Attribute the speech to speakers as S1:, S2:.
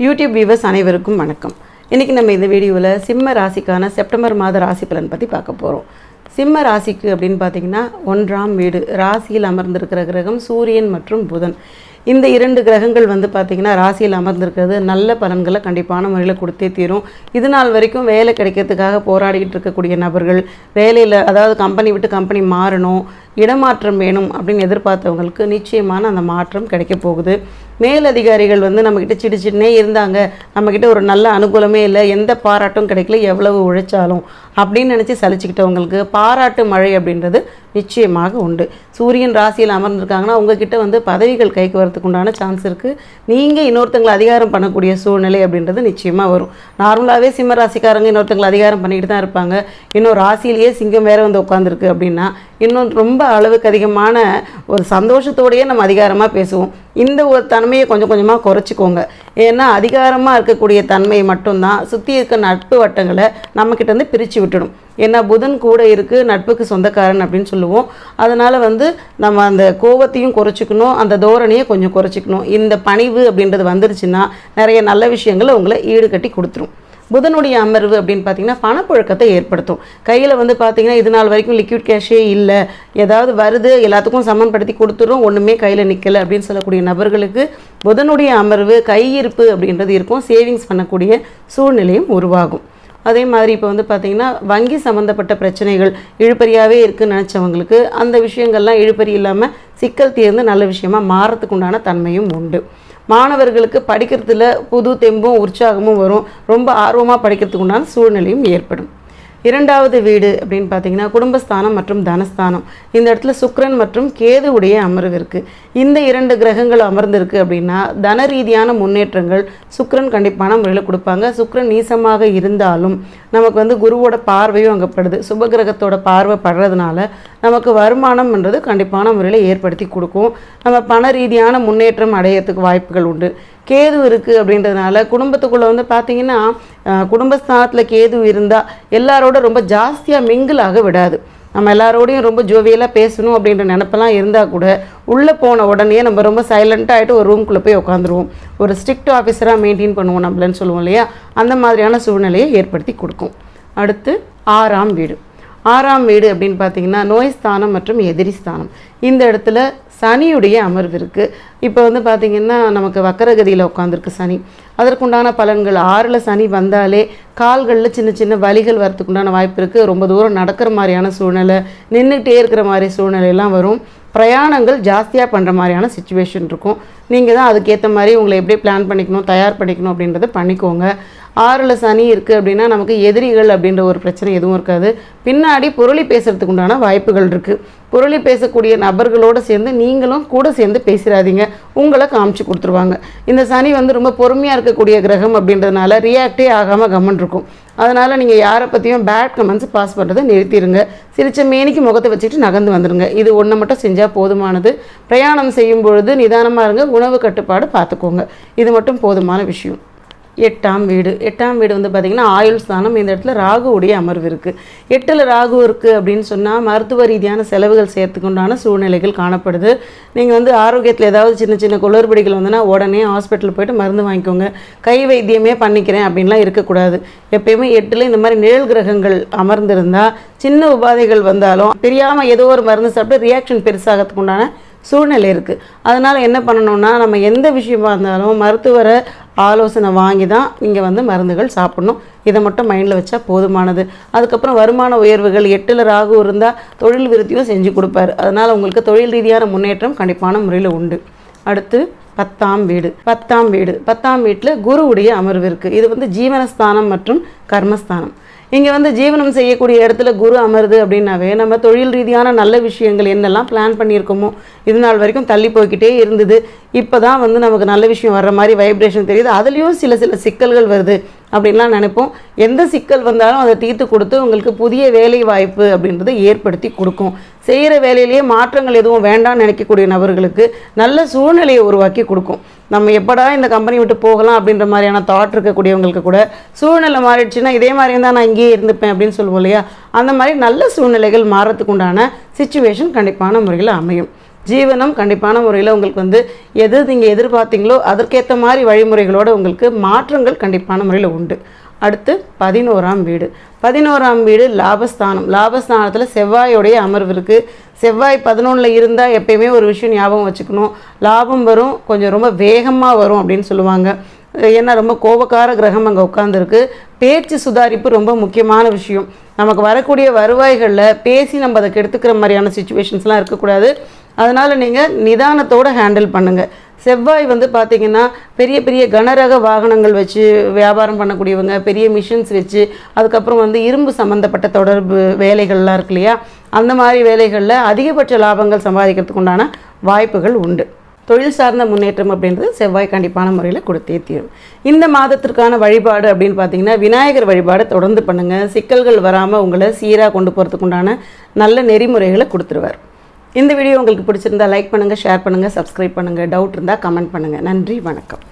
S1: YouTube viewers அனைவருக்கும் வணக்கம். இன்றைக்கி நம்ம இந்த வீடியோவில் சிம்ம ராசிக்கான செப்டம்பர் மாத ராசி பலன் பற்றி பார்க்க போகிறோம் சிம்ம ராசிக்கு அப்படின்னு பார்த்தீங்கன்னா ஒன்றாம் வீடு ராசியில் அமர்ந்திருக்கிற கிரகம் சூரியன் மற்றும் புதன். இந்த இரண்டு கிரகங்கள் வந்து பார்த்திங்கன்னா ராசியில் அமர்ந்திருக்கிறது நல்ல பலன்களை கண்டிப்பான முறையில் கொடுத்தே தீரும். இது நாள் வரைக்கும் வேலை கிடைக்கிறதுக்காக போராடிக்கிட்டு இருக்கக்கூடிய நபர்கள் வேலையில் அதாவது கம்பெனி விட்டு கம்பெனி மாறணும் இடமாற்றம் வேணும் அப்படின்னு எதிர்பார்த்தவங்களுக்கு நிச்சயமான அந்த மாற்றம் கிடைக்க போகுது. மேலதிகாரிகள் வந்து நம்மக்கிட்ட சிடு சின்னே இருந்தாங்க. நம்மக்கிட்ட ஒரு நல்ல அனுகூலமே இல்லை. எந்த பாராட்டும் கிடைக்கல. எவ்வளவு உழைச்சாலும் அப்படின்னு நினச்சி சலிச்சுக்கிட்டவங்களுக்கு பாராட்டு மழை அப்படின்றது நிச்சயமாக உண்டு. சூரியன் ராசியில் அமர்ந்திருக்காங்கன்னா உங்ககிட்ட வந்து பதவிகள் கைக்கு வரத்துக்கு உண்டான சான்ஸ் இருக்குது நீங்கள் இன்னொருத்தங்களை அதிகாரம் பண்ணக்கூடிய சூழ்நிலை அப்படின்றது நிச்சயமாக வரும். நார்மலாகவே சிம்ம ராசிக்காரங்க இன்னொருத்தங்களை அதிகாரம் பண்ணிக்கிட்டு தான் இருப்பாங்க. இன்னும் ராசியிலேயே சிங்கம் வேற வந்து உட்காந்துருக்கு அப்படின்னா இன்னும் ரொம்ப அளவுக்கு அதிகமான ஒரு சந்தோஷத்தோடையே நம்ம அதிகாரமாக பேசுவோம். இந்த ஒரு தன்மையை கொஞ்சம் கொஞ்சமாக குறைச்சிக்கோங்க. ஏன்னா அதிகாரமாக இருக்கக்கூடிய தன்மை மட்டும்தான் சுற்றி இருக்க நட்பு வட்டங்களை நம்மக்கிட்டேருந்து பிரித்து விட்டுடும். ஏன்னா புதன் கூட இருக்குது நட்புக்கு சொந்தக்காரன் அப்படின்னு சொல்லுவோம். அதனால் வந்து நம்ம அந்த கோபத்தையும் குறைச்சிக்கணும் அந்த தோரணையை கொஞ்சம் குறைச்சிக்கணும். இந்த பணிவு அப்படின்றது வந்துருச்சுன்னா நிறைய நல்ல விஷயங்களை உங்களை ஈடுகட்டி கொடுத்துரும். புதனுடைய அமர்வு அப்படின்னு பார்த்தீங்கன்னா பணப்புழக்கத்தை ஏற்படுத்தும். கையில் வந்து பார்த்தீங்கன்னா இது நாள் வரைக்கும் லிக்விட் கேஷே இல்லை. ஏதாவது வருது எல்லாத்துக்கும் சமன்படுத்தி கொடுத்துரும் ஒன்றுமே கையில் நிற்கலை அப்படின்னு சொல்லக்கூடிய நபர்களுக்கு புதனுடைய அமர்வு கையிருப்பு அப்படின்றது இருக்கும். சேவிங்ஸ் பண்ணக்கூடிய சூழ்நிலையும் உருவாகும். அதே மாதிரி இப்போ வந்து பார்த்திங்கன்னா வங்கி சம்மந்தப்பட்ட பிரச்சனைகள் இழுப்பறியாகவே இருக்குன்னு நினச்சவங்களுக்கு அந்த விஷயங்கள்லாம் இழுபறி இல்லாமல் சிக்கல் தீர்ந்து நல்ல விஷயமா மாறத்துக்கு உண்டான தன்மையும் உண்டு. மாணவர்களுக்கு படிக்கிறதுல புது தெம்பும் உற்சாகமும் வரும். ரொம்ப ஆர்வமாக படிக்கிறதுக்கு உண்டான சூழ்நிலையும் ஏற்படும். இரண்டாவது வீடு அப்படின்னு பார்த்தீங்கன்னா குடும்பஸ்தானம் மற்றும் தனஸ்தானம். இந்த இடத்துல சுக்ரன் மற்றும் கேதுவுடைய அமர்வு இருக்குது இந்த இரண்டு கிரகங்கள் அமர்ந்திருக்கு அப்படின்னா தன ரீதியான முன்னேற்றங்கள் சுக்ரன் கண்டிப்பான முறையில் கொடுப்பாங்க. சுக்ரன் நீசமாக இருந்தாலும் நமக்கு வந்து குருவோட பார்வையும் அங்கே படுது. சுபகிரகத்தோட பார்வை படுறதுனால நமக்கு வருமானம்ன்றது கண்டிப்பான முறையில் ஏற்படுத்தி கொடுக்கும். நம்ம பண ரீதியான முன்னேற்றம் அடையறதுக்கு வாய்ப்புகள் உண்டு. கேது இருக்குது அப்படின்றதுனால குடும்பத்துக்குள்ளே வந்து பார்த்தீங்கன்னா குடும்பஸ்தானத்தில் கேது இருந்தால் எல்லாரோட ரொம்ப ஜாஸ்தியாக மிங்கிளாக விடாது. நம்ம எல்லாரோடையும் ரொம்ப ஜோவியலாக பேசணும் அப்படின்ற நினப்பெல்லாம் இருந்தால் கூட உள்ளே போன உடனே நம்ம ரொம்ப சைலண்ட்டாக ஆகிட்டு ஒரு ரூம்குள்ளே போய் உட்காந்துருவோம் ஒரு ஸ்ட்ரிக்ட் ஆஃபீஸராக மெயின்டைன் பண்ணுவோம் நம்மளன்னு சொல்லுவோம் இல்லையா? அந்த மாதிரியான சூழ்நிலையை ஏற்படுத்தி கொடுக்கும். அடுத்து ஆறாம் வீடு. ஆறாம் வீடு அப்படின்னு பார்த்தீங்கன்னா நோய் ஸ்தானம் மற்றும் எதிரி ஸ்தானம். இந்த இடத்துல சனியுடைய அமர்வு இருக்குது இப்போ வந்து பார்த்திங்கன்னா நமக்கு வக்கரகதியில் உட்காந்துருக்கு சனி. அதற்குண்டான பலன்கள் ஆறில் சனி வந்தாலே கால்களில் சின்ன சின்ன வலிகள் வரத்துக்குண்டான வாய்ப்பு இருக்குது ரொம்ப தூரம் நடக்கிற மாதிரியான சூழ்நிலை நின்றுக்கிட்டே இருக்கிற மாதிரி சூழ்நிலையெல்லாம் வரும். பிரயாணங்கள் ஜாஸ்தியாக பண்ணுற மாதிரியான சுச்சுவேஷன் இருக்கும். நீங்கள் தான் அதுக்கேற்ற மாதிரி உங்களை எப்படி பிளான் பண்ணிக்கணும் தயார் பண்ணிக்கணும் அப்படின்றத பண்ணிக்கோங்க. ஆறில் சனி இருக்குது அப்படின்னா நமக்கு எதிரிகள் அப்படின்ற ஒரு பிரச்சனை எதுவும் இருக்காது. பின்னாடி புரளி பேசுகிறதுக்கு உண்டான வாய்ப்புகள் இருக்குது புரளி பேசக்கூடிய நபர்களோடு சேர்ந்து நீங்களும் கூட சேர்ந்து பேசிடாதீங்க உங்களை காமிச்சு கொடுத்துருவாங்க. இந்த சனி வந்து ரொம்ப பொறுமையாக இருக்கக்கூடிய கிரகம் அப்படின்றதுனால ரியாக்டே ஆகாமல் கம்மன் இருக்கும். அதனால் நீங்கள் யாரை பற்றியும் பேட் கமெண்ட்ஸ் பாஸ் பண்ணுறதை நிறுத்திடுங்க சிரிச்ச மேனிக்கு முகத்தை வச்சுட்டு நகர்ந்து வந்துடுங்க இது ஒன்று மட்டும் செஞ்சால் போதுமானது. பிரயாணம் செய்யும் பொழுது நிதானமாக இருங்க. உணவு கட்டுப்பாடு பார்த்துக்கோங்க. இது மட்டும் போதுமான விஷயம். எட்டாம் வீடு. எட்டாம் வீடு வந்து பார்த்திங்கன்னா ஆயுள் ஸ்தானம். இந்த இடத்துல ராகுவுடைய அமர்வு இருக்குது எட்டில் ராகு இருக்குது அப்படின்னு சொன்னால் மருத்துவ ரீதியான செலவுகள் சேர்த்துக்குண்டான சூழ்நிலைகள் காணப்படுது. நீங்கள் வந்து ஆரோக்கியத்தில் ஏதாவது சின்ன சின்ன குளறுபடிகள் வந்துன்னா உடனே ஹாஸ்பிட்டல் போயிட்டு மருந்து வாங்கிக்கோங்க. கை வைத்தியமே பண்ணிக்கிறேன் அப்படின்லாம் இருக்கக்கூடாது. எப்பயுமே எட்டில் இந்த மாதிரி நிழல் கிரகங்கள் அமர்ந்திருந்தால் சின்ன உபாதைகள் வந்தாலும் தெரியாமல் ஏதோ ஒரு மருந்து சாப்பிட்டு ரியாக்ஷன் பெருசாகிறதுக்கு உண்டான சூழ்நிலை இருக்குது அதனால் என்ன பண்ணணும்னா நம்ம எந்த விஷயமா இருந்தாலும் மருத்துவரை ஆலோசனை வாங்கி தான் நீங்கள் வந்து மருந்துகள் சாப்பிடணும். இதை மட்டும் மைண்டில் வச்சா போதுமானது. அதுக்கப்புறம் வருமான உயர்வுகள் எட்டில் ராகு இருந்தால் தொழில் விருத்தியும் செஞ்சு கொடுப்பாரு. அதனால் உங்களுக்கு தொழில் ரீதியான முன்னேற்றம் கண்டிப்பான முறையில் உண்டு. அடுத்து பத்தாம் வீடு. பத்தாம் வீடு. பத்தாம் வீட்டில் குருவுடைய அமர்வு இருக்குது இது வந்து ஜீவனஸ்தானம் மற்றும் கர்மஸ்தானம். இங்கே வந்து ஜீவனம் செய்யக்கூடிய இடத்துல குரு அமருது அப்படின்னாவே நம்ம தொழில் ரீதியான நல்ல விஷயங்கள் என்னெல்லாம் பிளான் பண்ணியிருக்கோமோ இது நாள் வரைக்கும் தள்ளி போய்க்கிட்டே இருந்தது. இப்போ தான் வந்து நமக்கு நல்ல விஷயம் வர்ற மாதிரி வைப்ரேஷன் தெரியுது. அதுலேயும் சில சில சிக்கல்கள் வருது அப்படின்லாம் நினைப்போம். எந்த சிக்கல் வந்தாலும் அதை தீர்த்து கொடுத்து உங்களுக்கு புதிய வேலை வாய்ப்பு அப்படின்றத ஏற்படுத்தி கொடுக்கும். செய்கிற வேலையிலேயே மாற்றங்கள் எதுவும் வேண்டாம்னு நினைக்கக்கூடிய நபர்களுக்கு நல்ல சூழ்நிலையை உருவாக்கி கொடுக்கும். நம்ம எப்படா இந்த கம்பெனி விட்டு போகலாம் அப்படின்ற மாதிரியான தாட் இருக்கக்கூடியவங்களுக்கு கூட சூழ்நிலை மாறிடுச்சுன்னா இதே மாதிரி இருந்தால் நான் இங்கேயே இருந்துப்பேன் அப்படின்னு சொல்லுவோம் இல்லையா? அந்த மாதிரி நல்ல சூழ்நிலைகள் மாறத்துக்குண்டான சுச்சுவேஷன் கண்டிப்பான முறையில் அமையும். ஜீவனம் கண்டிப்பான முறையில் உங்களுக்கு வந்து எது நீங்கள் எதிர்பார்த்தீங்களோ அதற்கேற்ற மாதிரி வழிமுறைகளோட உங்களுக்கு மாற்றங்கள் கண்டிப்பான முறையில் உண்டு. அடுத்து பதினோராம் வீடு. பதினோராம் வீடு லாபஸ்தானம். லாபஸ்தானத்தில் செவ்வாயோடைய அமர்வு இருக்குது செவ்வாய் பதினொன்றில் இருந்தால் எப்பயுமே ஒரு விஷயம் ஞாபகம் வச்சுக்கணும். லாபம் வரும் கொஞ்சம் ரொம்ப வேகமாக வரும் அப்படின்னு சொல்லுவாங்க. ஏன்னா ரொம்ப கோபக்கார கிரகம் அங்கே உட்காந்துருக்கு பேச்சு சுதாரிப்பு ரொம்ப முக்கியமான விஷயம். நமக்கு வரக்கூடிய வருவாய்களில் பேசி நம்ம அதை கெடுத்துக்கிற மாதிரியான சுச்சுவேஷன்ஸ்லாம் இருக்கக்கூடாது. அதனால் நீங்கள் நிதானத்தோடு ஹேண்டில் பண்ணுங்கள் செவ்வாய் வந்து பார்த்திங்கன்னா பெரிய பெரிய கனரக வாகனங்கள் வச்சு வியாபாரம் பண்ணக்கூடியவங்க பெரிய மிஷின்ஸ் வச்சு அதுக்கப்புறம் வந்து இரும்பு சம்மந்தப்பட்ட தொடர்பு வேலைகள்லாம் இருக்கு இல்லையா? அந்த மாதிரி வேலைகளில் அதிகபட்ச லாபங்கள் சம்பாதிக்கிறதுக்கு உண்டான வாய்ப்புகள் உண்டு. தொழில் சார்ந்த முன்னேற்றம் அப்படின்றது செவ்வாய் கண்டிப்பான முறையில் கொடுத்தே தீரும். இந்த மாதத்திற்கான வழிபாடு அப்படின்னு பார்த்தீங்கன்னா விநாயகர் வழிபாடு தொடர்ந்து பண்ணுங்கள் சிக்கல்கள் வராமல் உங்களை சீராக கொண்டு போகிறதுக்கு உண்டான நல்ல நெறிமுறைகளை கொடுத்துருவார். இந்த வீடியோ உங்களுக்கு பிடிச்சிருந்தா லைக் பண்ணுங்கள் ஷேர் பண்ணுங்கள் சப்ஸ்கிரைப் பண்ணுங்கள் டவுட் இருந்தால் கமெண்ட் பண்ணுங்கள் நன்றி வணக்கம்.